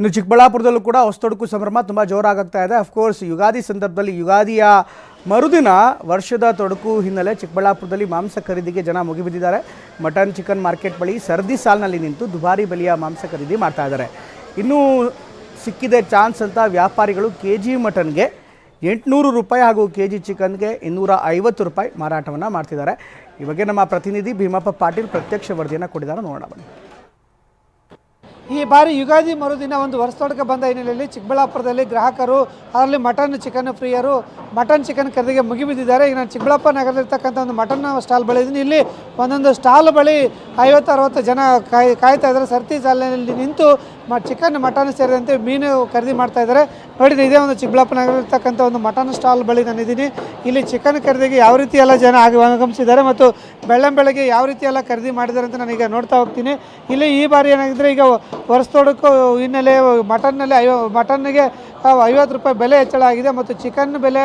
ಇನ್ನು ಚಿಕ್ಕಬಳ್ಳಾಪುರದಲ್ಲೂ ಕೂಡ ಹೊಸತೊಡಕು ಸಂಭ್ರಮ ತುಂಬ ಜೋರಾಗ್ತಾ ಇದೆ. ಅಫ್ಕೋರ್ಸ್ ಯುಗಾದಿ ಸಂದರ್ಭದಲ್ಲಿ ಯುಗಾದಿಯ ಮರುದಿನ ವರ್ಷದ ತೊಡಕು ಹಿನ್ನೆಲೆ ಚಿಕ್ಕಬಳ್ಳಾಪುರದಲ್ಲಿ ಮಾಂಸ ಖರೀದಿಗೆ ಜನ ಮುಗಿಬಿದ್ದಿದ್ದಾರೆ. ಮಟನ್, ಚಿಕನ್ ಮಾರ್ಕೆಟ್ ಬಳಿ ಸರದಿ ಸಾಲಿನಲ್ಲಿ ನಿಂತು ದುಬಾರಿ ಬೆಲೆಯ ಮಾಂಸ ಖರೀದಿ ಮಾಡ್ತಾ ಇದ್ದಾರೆ. ಇನ್ನೂ ಸಿಕ್ಕಿದೆ ಚಾನ್ಸ್ ಅಂತ ವ್ಯಾಪಾರಿಗಳು ಕೆ ಜಿ ಮಟನ್ಗೆ ಎಂಟುನೂರು ರೂಪಾಯಿ ಹಾಗೂ ಕೆ ಜಿ ಚಿಕನ್ಗೆ ಇನ್ನೂರ ಐವತ್ತು ರೂಪಾಯಿ ಮಾರಾಟವನ್ನು ಮಾಡ್ತಿದ್ದಾರೆ. ಈ ಬಗ್ಗೆ ನಮ್ಮ ಪ್ರತಿನಿಧಿ ಭೀಮಪ್ಪ ಪಾಟೀಲ್ ಪ್ರತ್ಯಕ್ಷ ವರದಿಯನ್ನು ಕೊಟ್ಟಿದ್ದಾರೆ. ನೋಡೋಣ ಬನ್ನಿ. ಈ ಬಾರಿ ಯುಗಾದಿ ಮರುದಿನ ಒಂದು ವರ್ಷದೊಳಗೆ ಬಂದ ಹಿನ್ನೆಲೆಯಲ್ಲಿ ಚಿಕ್ಕಬಳ್ಳಾಪುರದಲ್ಲಿ ಗ್ರಾಹಕರು, ಅದರಲ್ಲಿ ಮಟನ್ ಚಿಕನ್ ಪ್ರಿಯರು ಮಟನ್ ಚಿಕನ್ ಖರೀದಿಗೆ ಮುಗಿಬಿದ್ದಿದ್ದಾರೆ. ಈಗ ನಾನು ಚಿಕ್ಕಬಳ್ಳಾಪುರ ನಗರದಲ್ಲಿರ್ತಕ್ಕಂಥ ಒಂದು ಮಟನ್ ಸ್ಟಾಲ್ ಬಳಿ ಇದ್ದೀನಿ. ಇಲ್ಲಿ ಒಂದೊಂದು ಸ್ಟಾಲ್ ಬಳಿ ಐವತ್ತು ಅರವತ್ತು ಜನ ಕಾಯ್, ಕಾಯ್ತಾ ಇದ್ದಾರೆ. ಸರ್ತಿ ಸಾಲಿನಲ್ಲಿ ನಿಂತು ಮ, ಚಿಕನ್ ಮಟನ್ ಸೇರಿದಂತೆ ಮೀನು ಖರೀದಿ ಮಾಡ್ತಾ ಇದ್ದಾರೆ. ನೋಡಿ ಇದೇ ಒಂದು ಚಿಕ್ಕಬಳ್ಳಾಪುರ ಇರ್ತಕ್ಕಂಥ ಒಂದು ಮಟನ್ ಸ್ಟಾಲ್ ಬಳಿ ನಾನಿದ್ದೀನಿ ಇಲ್ಲಿ ಚಿಕನ್ ಖರೀದಿಗೆ ಯಾವ ರೀತಿ ಎಲ್ಲ ಜನ ಆಗ ಆಗಮಿಸಿದ್ದಾರೆ ಮತ್ತು ಬೆಳ್ಳಂ ಬೆಳಗ್ಗೆ ಯಾವ ರೀತಿ ಎಲ್ಲ ಖರೀದಿ ಮಾಡಿದ್ದಾರೆ ಅಂತ ನಾನೀಗ ನೋಡ್ತಾ ಹೋಗ್ತೀನಿ. ಇಲ್ಲಿ ಈ ಬಾರಿ ಏನಾಗಿದ್ದರೆ ಈಗ ವರ್ಷದೊಡಕು ಹಿನ್ನೆಲೆ ಮಟನ್ನಲ್ಲಿ ಐವ, ಮಟನ್ನಿಗೆ ಐವತ್ತು ರೂಪಾಯಿ ಬೆಲೆ ಹೆಚ್ಚಳ ಆಗಿದೆ ಮತ್ತು ಚಿಕನ್ ಬೆಲೆ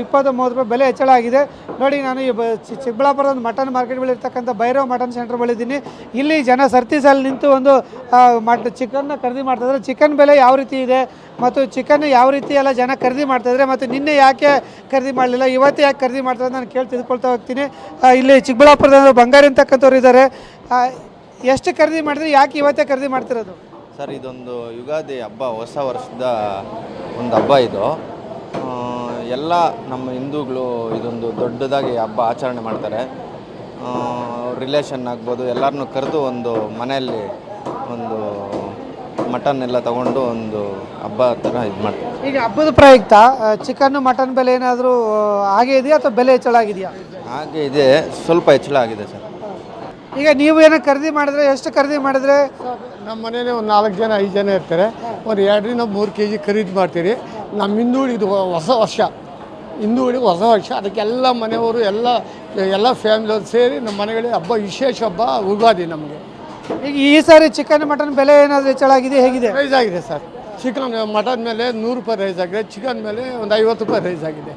ಇಪ್ಪತ್ತು, ಮೂವತ್ತು ರೂಪಾಯಿ ಬೆಲೆ ಹೆಚ್ಚಳ ಆಗಿದೆ. ನೋಡಿ, ನಾನು ಈ ಚಿಕ್ಕಬಳ್ಳಾಪುರದ ಒಂದು ಮಟನ್ ಮಾರ್ಕೆಟ್ ಬಳಿ ಇರ್ತಕ್ಕಂಥ ಭೈರವ್ ಮಟನ್ ಸೆಂಟರ್ ಬಳಿದ್ದೀನಿ. ಇಲ್ಲಿ ಜನ ಸರ್ತಿ ಸಾಲ ನಿಂತು ಒಂದು ಮಟ್ ಚಿಕನ್ನ ಖರೀದಿ ಮಾಡ್ತಾಯಿದ್ದಾರೆ ಚಿಕನ್ ಬೆಲೆ ಯಾವ ರೀತಿ ಇದೆ ಮತ್ತು ಚಿಕನ್ ಯಾವ ರೀತಿ ಎಲ್ಲ ಜನ ಖರೀದಿ ಮಾಡ್ತಾಯಿದ್ರೆ ಮತ್ತು ನಿನ್ನೆ ಯಾಕೆ ಖರೀದಿ ಮಾಡಲಿಲ್ಲ, ಇವತ್ತು ಯಾಕೆ ಖರೀದಿ ಮಾಡ್ತಾರೆ ನಾನು ಕೇಳಿ ತಿಳ್ಕೊಳ್ತಾ ಹೋಗ್ತೀನಿ. ಇಲ್ಲಿ ಚಿಕ್ಕಬಳ್ಳಾಪುರದ ಬಂಗಾರಿ ಅಂತಕ್ಕಂಥವ್ರು ಇದ್ದಾರೆ. ಎಷ್ಟು ಖರೀದಿ ಮಾಡಿದ್ರೆ ಯಾಕೆ ಇವತ್ತೇ ಖರೀದಿ ಮಾಡ್ತಿರೋದು? ಸರ್ ಇದೊಂದು ಯುಗಾದಿ ಹಬ್ಬ ಹೊಸ ವರ್ಷದ ಒಂದು ಹಬ್ಬ ಇದು. ಎಲ್ಲ ನಮ್ಮ ಹಿಂದೂಗಳು ಇದೊಂದು ದೊಡ್ಡದಾಗಿ ಹಬ್ಬ ಆಚರಣೆ ಮಾಡ್ತಾರೆ. ರಿಲೇಷನ್ ಆಗ್ಬೋದು ಎಲ್ಲರನ್ನೂ ಕರೆದು ಒಂದು ಮನೆಯಲ್ಲಿ ಒಂದು ಮಟನ್ ಎಲ್ಲ ತಗೊಂಡು ಒಂದು ಹಬ್ಬ ಥರ ಇದು ಮಾಡ್ತಾರೆ. ಈಗ ಹಬ್ಬದ ಪ್ರಯುಕ್ತ ಚಿಕನ್ ಮಟನ್ ಬೆಲೆ ಏನಾದರೂ ಹಾಗೆ ಇದೆಯಾ ಅಥವಾ ಬೆಲೆ ಹೆಚ್ಚಳ ಆಗಿದೆಯಾ ಹಾಗೆ ಇದೆ ಸ್ವಲ್ಪ ಹೆಚ್ಚಳ ಆಗಿದೆ ಸರ್. ಈಗ ನೀವು ಏನೋ ಖರೀದಿ ಮಾಡಿದ್ರೆ ಎಷ್ಟು ಖರೀದಿ ಮಾಡಿದ್ರೆ? ನಮ್ಮ ಮನೇಲಿ ಒಂದು ನಾಲ್ಕು ಜನ ಐದು ಜನ ಇರ್ತಾರೆ. ಒಂದು ಎರಡರಿಂದ ಮೂರು ಕೆ ಜಿ ಖರೀದಿ ಮಾಡ್ತೀರಿ. ನಮ್ಮ ಹಿಂದೂಳಿದು ಹೊಸ ವರ್ಷ. ಹಿಂದೂಳಿ ಹೊಸ ವರ್ಷ. ಅದಕ್ಕೆಲ್ಲ ಮನೆಯವರು ಎಲ್ಲ ಎಲ್ಲ ಫ್ಯಾಮಿಲಿಯವರು ಸೇರಿ ನಮ್ಮ ಮನೆಗಳಿಗೆ ಹಬ್ಬ ವಿಶೇಷ ಹಬ್ಬ ಉಗಾದಿ ನಮಗೆ. ಈಗ ಈ ಸಾರಿ ಚಿಕನ್ ಮಟನ್ ಬೆಲೆ ಏನಾದರೂ ಹೆಚ್ಚಳಾಗಿದೆ ಹೇಗಿದೆ? ರೈಸ್ ಆಗಿದೆ ಸರ್. ಚಿಕನ್ ಮಟನ್ ಮೇಲೆ ನೂರು ರೂಪಾಯಿ ರೈಸ್ ಆಗಿದೆ. ಚಿಕನ್ ಮೇಲೆ ಒಂದು ಐವತ್ತು ರೂಪಾಯಿ ರೈಸ್ ಆಗಿದೆ.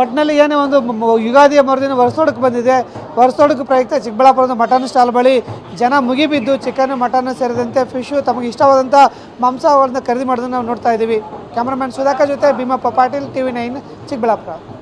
ಒಟ್ಟಿನಲ್ಲಿ ಏನೇ ಒಂದು ಯುಗಾದಿಯ ಮರುದಿನ ವರ್ಷದೊಡಕು ಬಂದಿದೆ ವರ್ಷದೊಡಕು ಪ್ರಯುಕ್ತ ಚಿಕ್ಕಬಳ್ಳಾಪುರದ ಮಟನ್ ಸ್ಟಾಲ್ ಬಳಿ ಜನ ಮುಗಿಬಿದ್ದು ಚಿಕನ್, ಮಟನ್ ಸೇರಿದಂತೆ ಫಿಶು ತಮಗೆ ಇಷ್ಟವಾದಂಥ ಮಾಂಸವನ್ನು ಖರೀದಿ ಮಾಡೋದನ್ನು ನಾವು ನೋಡ್ತಾ ಇದ್ದೀವಿ. ಕ್ಯಾಮ್ರಾಮನ್ ಸುಧಾಕರ್ ಜೊತೆ Bhimappa Patil T V nine Chikkaballapura.